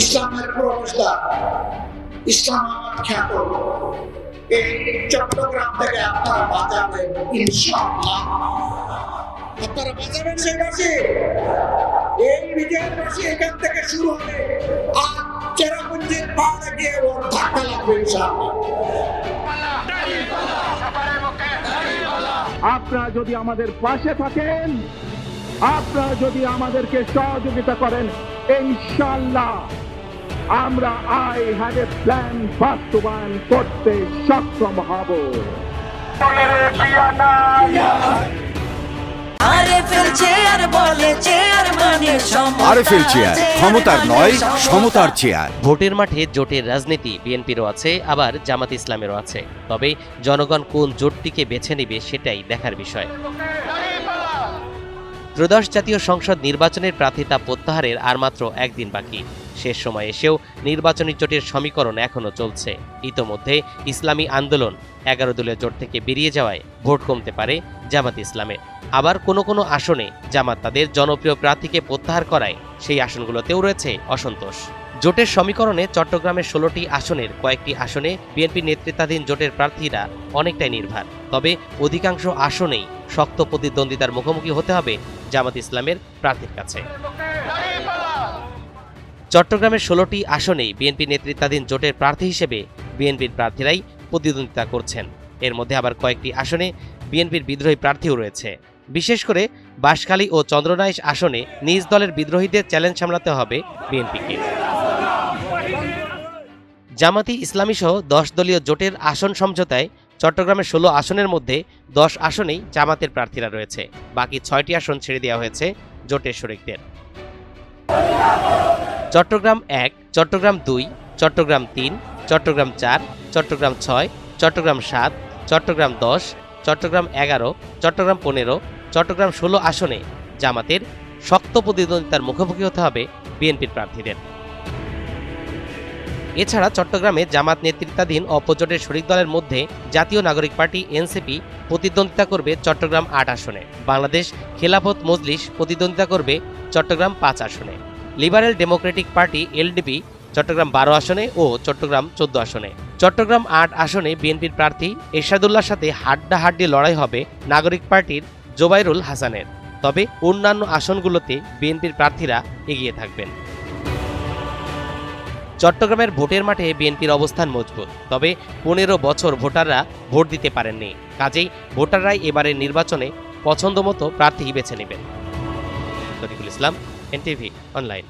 ইসলামের প্রবেশদ্বার ইসলামাবাদ খ্যাত। এই চট্টগ্রাম থেকে আপনারা বাজাবেন ইনশাআল্লাহ। আপনারা বাজাবেন সেই বাসে। এই বিজয়ের বাসে এখান থেকে শুরু হবে। আর চেরাপুঞ্জির পাহাড়ে গিয়ে ওর ধাক্কা লাগবে আপনারা যদি আমাদের পাশে থাকেন, আপনারা যদি আমাদেরকে সহযোগিতা করেন ইনশাল্লাহ আমরা আই হ্যাড এ প্ল্যান বাস্তবায়ন করতে সক্ষম হব। চেয়ার মানে আরএফএল চেয়ার। ক্ষমতার নয় সমতার চেয়ার। ভোটের মাঠে জোটের রাজনীতি বিএনপিরও আছে আবার জামাত ইসলামেরও আছে। তবে জনগণ কোন জোটটিকে বেছে নেবে সেটাই দেখার বিষয়। ত্রয়োদশ জাতীয় সংসদ নির্বাচনের প্রার্থিতা প্রত্যাহারের আর মাত্র একদিন বাকি। শেষ সময় এসেও নির্বাচনী জোটের সমীকরণ এখনও চলছে। ইতোমধ্যে ইসলামী আন্দোলন এগারো দলীয় জোট থেকে বেরিয়ে যাওয়ায় ভোট কমতে পারে জামাত ইসলামের। আবার কোনো কোনো আসনে জামাত তাদের জনপ্রিয় প্রার্থীকে প্রত্যাহার করায়, সেই আসনগুলোতেও রয়েছে অসন্তোষ। জোটের সমীকরণে চট্টগ্রামের ষোলোটি আসনের কয়েকটি আসনে বিএনপি নেতৃত্বাধীন জোটের প্রার্থীরা অনেকটাই নির্ভার। তবে অধিকাংশ আসনেই শক্ত প্রতিদ্বন্দ্বিতার মুখোমুখি হতে হবে জামাত ইসলামের প্রার্থীর কাছে। চট্টগ্রামের ষোলোটি আসনেই বিএনপি নেতৃত্বাধীন জোটের প্রার্থী হিসেবে বিএনপির প্রার্থীরাই প্রতিদ্বন্দ্বিতা করছেন। এর মধ্যে আবার কয়েকটি আসনে বিএনপির বিদ্রোহী প্রার্থীও রয়েছে। বিশেষ করে বাঁশখালী ও চন্দ্রনাইশ আসনে নিজ দলের বিদ্রোহীদের চ্যালেঞ্জ সামলাতে হবে বিএনপিকে। জামাতি ইসলামী সহ দশ দলীয় জোটের আসন সমঝোতায় চট্টগ্রামের ষোলো আসনের মধ্যে দশ আসনেই জামাতের প্রার্থীরা রয়েছে। বাকি ছয়টি আসন ছেড়ে দেওয়া হয়েছে জোটের শরিকদের। চট্টগ্রাম এক, চট্টগ্রাম দুই, চট্টগ্রাম তিন, চট্টগ্রাম চার, চট্টগ্রাম ছয়, চট্টগ্রাম সাত, চট্টগ্রাম দশ, চট্টগ্রাম এগারো, চট্টগ্রাম পনেরো, চট্টগ্রাম ষোলো আসনে জামাতের শক্ত প্রতিদ্বন্দ্বিতার মুখোমুখি হতে হবে বিএনপির প্রার্থীদের। এছাড়া চট্টগ্রামে জামাত নেতৃত্বাধীন অপজোটের শরিক দলের মধ্যে জাতীয় নাগরিক পার্টি এনসিপি প্রতিদ্বন্দ্বিতা করবে চট্টগ্রাম আট আসনে। বাংলাদেশ খেলাফত মজলিস প্রতিদ্বন্দ্বিতা করবে চট্টগ্রাম পাঁচ আসনে। Liberal democratic party LDP Chittagong বারো আসনে ও চট্টগ্রাম চোদ্দ আসনে। চট্টগ্রাম আট আসনে বিএনপির প্রার্থী এরশাদুল্লাহর সাথে হাড্ডাহাড্ডি লড়াই হবে নাগরিক পার্টির জোবাইরুল হাসানের। তবে অন্যান্য আসনগুলোতে বিএনপির প্রার্থীরা এগিয়ে থাকবেন। চট্টগ্রামের ভোটের মাঠে বিএনপির অবস্থান মজবুত, তবে পনেরো বছর ভোটাররা ভোট দিতে পারেননি। কাজেই ভোটাররাই এবারের নির্বাচনে পছন্দমতো প্রার্থী বেছে নেবেন। তরিকুল ইসলাম, এনটিভি অনলাইন